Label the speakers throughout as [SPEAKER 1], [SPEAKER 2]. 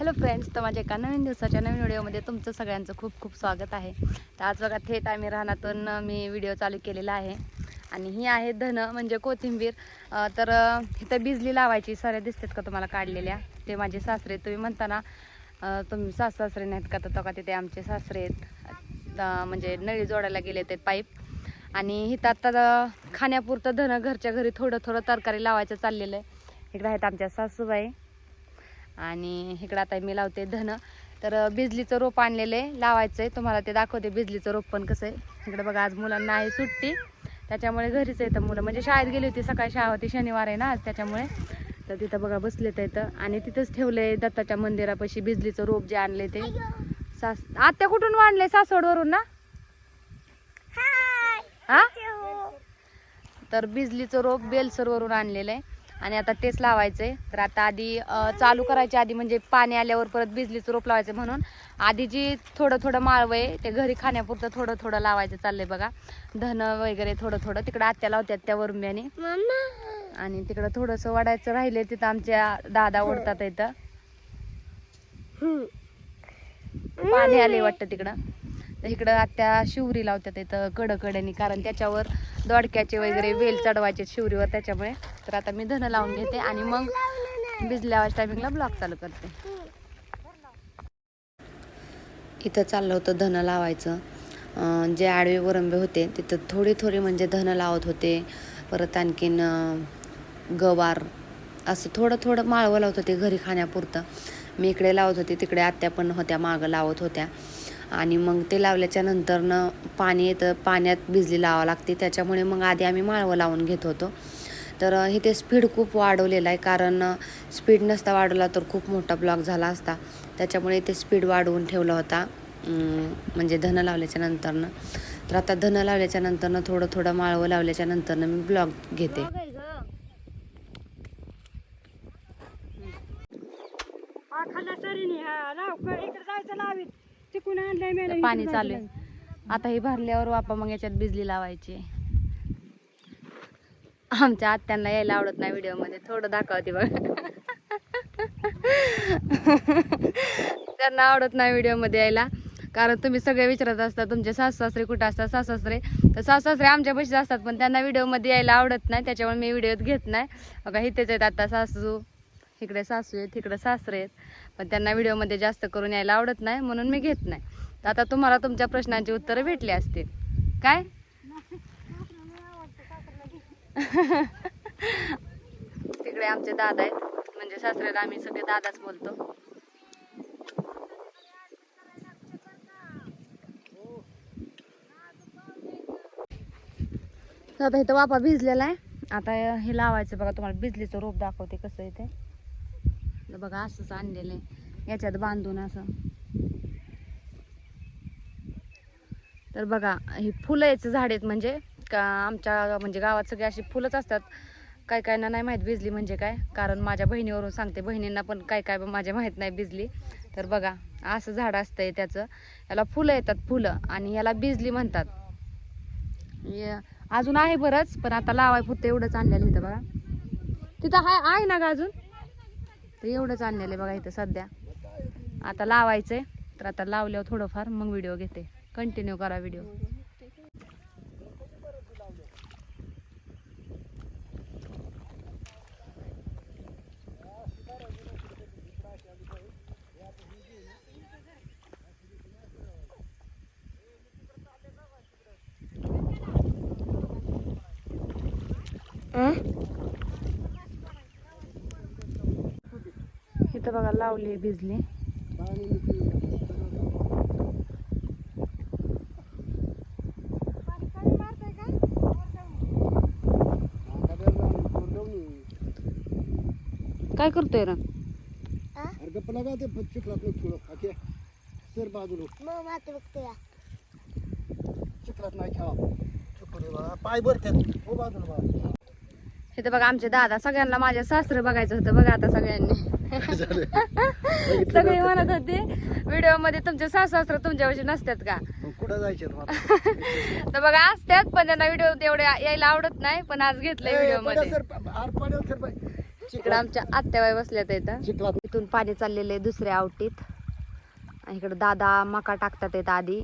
[SPEAKER 1] Hello friends तर माझ्या एका नवीन दिवसाच्या नवीन व्हिडिओमध्ये तुमचं सगळ्यांचं खूप खूप स्वागत आहे. तर आज बघा थेट आम्ही राहण्यातून मी व्हिडिओ चालू केलेला आहे. आणि ही आहे धन म्हणजे कोथिंबीर. तर इथं बिजली लावायची साऱ्या दिसतात का तुम्हाला काढलेल्या? ते माझे सासरे तुम्ही म्हणताना तुम्ही सास सासरे नाहीत का? तर का तिथे आमचे सासरे आहेत. म्हणजे नळी जोडायला गेले ते पाईप. आणि इथं आता खाण्यापुरतं धन घरच्या घरी थोडं थोडं तरकारी लावायचं चाललेलं आहे. इकडं आहेत आमच्या सासूबाई. आणि इकडं आता मी लावते धन. तर बिजलीचं रोप आणलेलं आहे लावायचं आहे तुम्हाला ते दाखवते बिजलीचं रोप पण कसं आहे. इकडे बघा आज मुलांना आहे सुट्टी. त्याच्यामुळे घरीच येतं मुलं. म्हणजे शाळेत गेली होती सकाळी शाळा होती शनिवार आहे ना आज त्याच्यामुळे. तर तिथं बघा बसले तर इथं आणि तिथंच ठेवलं आहे दत्ताच्या मंदिरापाशी बिजलीचं रोप जे आणले ते. सास आत्या कुठून आणले सासवडवरून ना? हा. तर बिजलीचं रोप बेलसरवरून आणलेलं आहे. आणि आता तेच लावायचं आहे तर आता आधी चालू करायच्या आधी म्हणजे पाणी आल्यावर परत बिजलीचं रोप लावायचं म्हणून. आधी जी थोडं थोडं माळवं आहे ते घरी खाण्यापुरतं थोडं थोडं लावायचं चाललंय बघा. धन वगैरे थोडं थोडं. तिकडं आत्या लावतात त्या वरुंब्याने आणि तिकडं थोडंसं वाढायचं राहिले तिथं आमच्या दादा ओढतात इथं. पाणी आले वाटतं तिकडं. तर इकडं आत्या शिवरी लावतात इथं कडकड्यानी कारण त्याच्यावर दोडक्याचे वगैरे वेल चढवायचे शिवरीवर त्याच्यामुळे. तर आता मी धन लावून घेते आणि मग भिजल्यावर टायमिंगला ब्लॉक चालू करते. इथं चाललं होतं धन लावायचं. जे आडवे वरंबे होते तिथं थोडी थोडी म्हणजे धन लावत होते. परत आणखीन गवार असं थोडं थोडं माळवं लावत होते घरी खाण्यापुरतं. मी इकडे लावत होते तिकडे आत्या पण होत्या मागं लावत होत्या. आणि मग ते लावल्याच्या नंतरनं पाणी येतं पाण्यात भिजली लावावं लागते. त्याच्यामुळे मग आधी आम्ही माळवं लावून घेत होतो. तर अ, इथे स्पीड खूप वाढवलेला आहे. कारण स्पीड नसता वाढवला तर खूप मोठा ब्लॉक झाला असता. त्याच्यामुळे इथे स्पीड वाढवून ठेवला होता. म्हणजे धन लावल्याच्या नंतरनं. तर आता धन लावल्याच्या नंतरनं थोडं थोडं माळवं लावल्याच्या नंतरनं मी ब्लॉक घेते. पाणी चालू आहे. आता हे भरल्यावर वापा मग याच्यात बिजली लावायची. आमच्या आत्यांना यायला आवडत नाही व्हिडिओमध्ये थोडं दाखवते बघ. त्यांना आवडत नाही व्हिडिओमध्ये यायला. कारण तुम्ही सगळे विचारत असता तुमचे सासू सासरे कुठं असतात? सासू सासरे तर सासू सासरे आमच्या पैसे असतात पण त्यांना व्हिडिओमध्ये यायला आवडत नाही. त्याच्यामुळे मी व्हिडिओत घेत नाही. बघा इथेच आहेत आता सासू. इकडे सासू आहेत तिकडे सासरे आहेत. पण त्यांना व्हिडिओमध्ये जास्त करून यायला आवडत नाही म्हणून मी घेत नाही. तर आता तुम्हाला तुमच्या प्रश्नांची उत्तरं भेटली असतील. काय? तिकडे आमचे दादा आहेत. म्हणजे सासऱ्याला आम्ही सगळे दादाच बोलतो. तर आता इथं वापा भिजलेला आहे. आता हे लावायचं बघा तुम्हाला बिजलीचं रोप दाखवते कसं इथे तर बघा असंच आणलेलं आहे. याच्यात बांधून असं. तर बघा ही फुलं याचं झाड आहेत म्हणजे का आमच्या म्हणजे गावात सगळे अशी फुलंच असतात. काय काय ना नाही माहीत बिजली म्हणजे काय. कारण माझ्या बहिणीवरून सांगते. बहिणींना पण काय काय माझ्या माहीत नाही बिजली तर बघा असं झाड असतंय त्याचं. याला फुलं येतात फुलं. आणि याला बिजली म्हणतात. अजून आहे बरंच पण आता लावाय पुरतं एवढंच आणलेलं इथं बघा. तिथं आहे आहे ना का अजून? तर एवढंच आणलेलं आहे बघा इथं सध्या. आता लावायचंय. तर आता लावल्यावर थोडंफार मग व्हिडिओ घेते. कंटिन्यू करा व्हिडिओ. इथं बघा लावले भिजले. काय करतोय रा
[SPEAKER 2] गप्पा चिखलात नाही सर बाजूला चिखलात नाही खेळा पाय भरतात हो बाजूला
[SPEAKER 1] इथं बघा आमचे दादा सगळ्यांना माझ्या सासरं बघायचं होतं बघा आता सगळ्यांनी. सगळे म्हणत होते व्हिडिओमध्ये तुमचे सासू सासरं तुमच्यापाशी नसतात का?
[SPEAKER 2] कुठं जायचे
[SPEAKER 1] तर बघा असतात पण त्यांना व्हिडिओ तेवढे यायला आवडत नाही पण आज घेतलंय
[SPEAKER 2] व्हिडिओमध्ये
[SPEAKER 1] इकडे आमच्या आत्याबाई बसल्यात इथं
[SPEAKER 2] चिखलात.
[SPEAKER 1] इथून पाणी चाललेलं आहे दुसऱ्या आवटीत. इकडे दादा मका टाकतात येत आधी.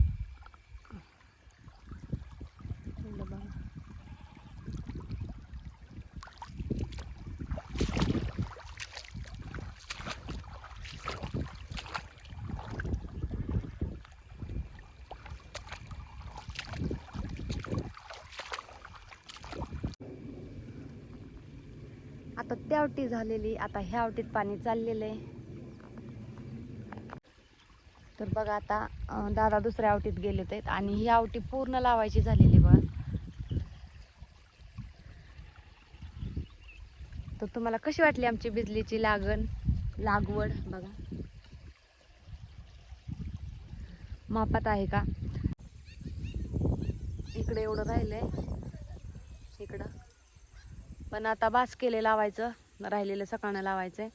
[SPEAKER 1] आता त्या आवटी झालेली आता ह्या आवटीत पाणी चाललेलं आहे तर बघा आता दादा दुसऱ्या आवटीत गेले आहेत आणि ही आवटी पूर्ण लावायची झालेली बघा. तर तुम्हाला कशी वाटली आमची बिजलीची लागण लागवड बघा? मापात आहे का? इकडे एवढं राहिलंय. इकडं. पण आता बास केले लावायचं राहिलेलं सकाळनं लावायचंय.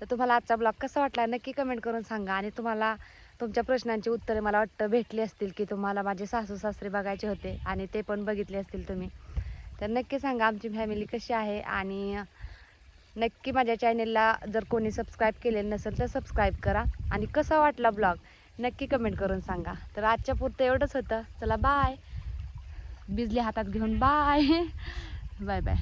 [SPEAKER 1] तर तुम्हाला आजचा ब्लॉग कसा वाटला नक्की कमेंट करून सांगा आणि तुम्हाला तुमच्या प्रश्नांची उत्तरे मला वाटतं भेटली असतील की तुम्हाला माझे सासू सासरे बघायचे होते आणि ते पण बघितले असतील तुम्ही. तर नक्की सांगा आमची फॅमिली कशी आहे आणि नक्की माझ्या चॅनेलला जर कोणी सबस्क्राईब केलेलं नसेल तर सबस्क्राईब करा आणि कसा वाटला ब्लॉग नक्की कमेंट करून सांगा. तर आजच्या पुरतं एवढंच होतं. चला बाय बिजली हातात घेऊन बाय बाय बाय